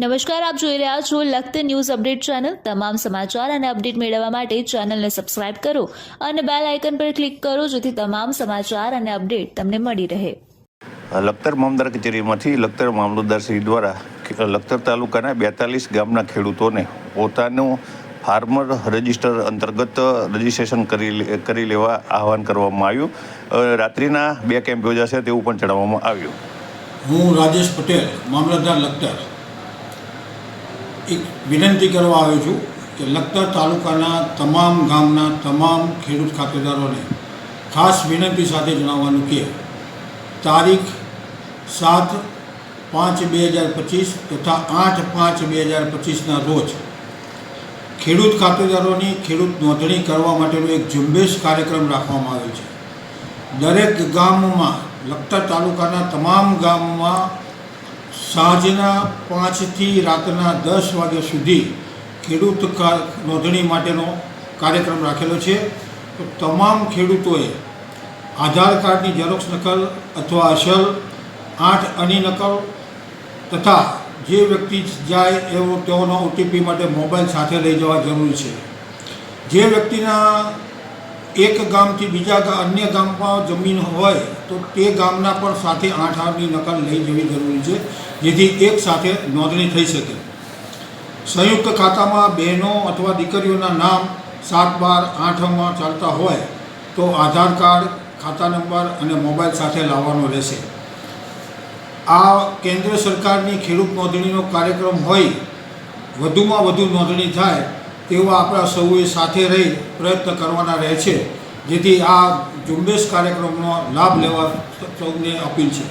નમસ્કાર આપ જોઈ રહ્યા છો લખત ન્યૂઝ અપડેટ ચેનલ. તમામ સમાચાર અને અપડેટ મેળવવા માટે ચેનલને સબસ્ક્રાઇબ કરો અને બેલ આઇકન પર ક્લિક કરો જેથી તમામ સમાચાર અને અપડેટ તમને મળી રહે. લખતર મામદાર કચેરીમાંથી લખતર મામલતદારશ્રી દ્વારા લખતર તાલુકાના બેતાલીસ ગામના ખેડૂતોને પોતાનું ફાર્મર રજિસ્ટર અંતર્ગત રજિસ્ટ્રેશન કરી કરી લેવા આહવાન કરવામાં આવ્યું. રાત્રિના બે કેમ્પ યોજાશે તેવું પણ જણાવવામાં આવ્યું. હું રાજેશ પટેલ મામલતદાર લખતર. એક વિનંતી કરવા આવ્યો છું કે લખતર તાલુકાના તમામ ગામના તમામ ખેડૂત ખાતેદારોને ખાસ વિનંતી સાથે જણાવવાનું કે તારીખ સાત પાંચ બે હજાર પચીસ તથા આઠ પાંચ બે હજાર પચીસના રોજ ખેડૂત ખાતેદારોની ખેડૂત નોંધણી કરવા માટેનો એક ઝુંબેશ કાર્યક્રમ રાખવામાં આવ્યો છે. દરેક ગામમાં, લખતર તાલુકાના તમામ ગામમાં સાંજના પાંચથી રાતના દસ વાગ્યા સુધી ખેડૂત નોંધણી માટેનો કાર્યક્રમ રાખેલો છે. તો તમામ ખેડૂતોએ આધાર કાર્ડની ઝેરોક્ષ નકલ અથવા અસલ, આઠ અની નકલ તથા જે વ્યક્તિ જાય એવો તેઓનો ઓટીપી માટે મોબાઈલ સાથે લઈ જવા જરૂરી છે. જે વ્યક્તિના એક ગામથી બીજા અન્ય ગામમાં જમીન હોય તો તે ગામના પણ સાથે આઠ આઠની નકલ લઈ જવી જરૂરી છે. જેથી એક સાથે નોંધણી થઈ શકે. સંયુક્ત ખાતામાં બહેનો અથવા દીકરીઓના નામ સાત બાર આઠમાં ચાલતા હોય તો આધાર કાર્ડ, ખાતા નંબર અને મોબાઈલ સાથે લાવવાનો રહેશે. આ કેન્દ્ર સરકારની ખેડૂત નોંધણીનો કાર્યક્રમ હોય, વધુમાં વધુ નોંધણી થાય તેવા આપણા સૌએ સાથે રહી પ્રયત્ન કરવાના રહે છે, જેથી આ ઝુંબેશ કાર્યક્રમનો લાભ લેવા સૌને અપીલ છે.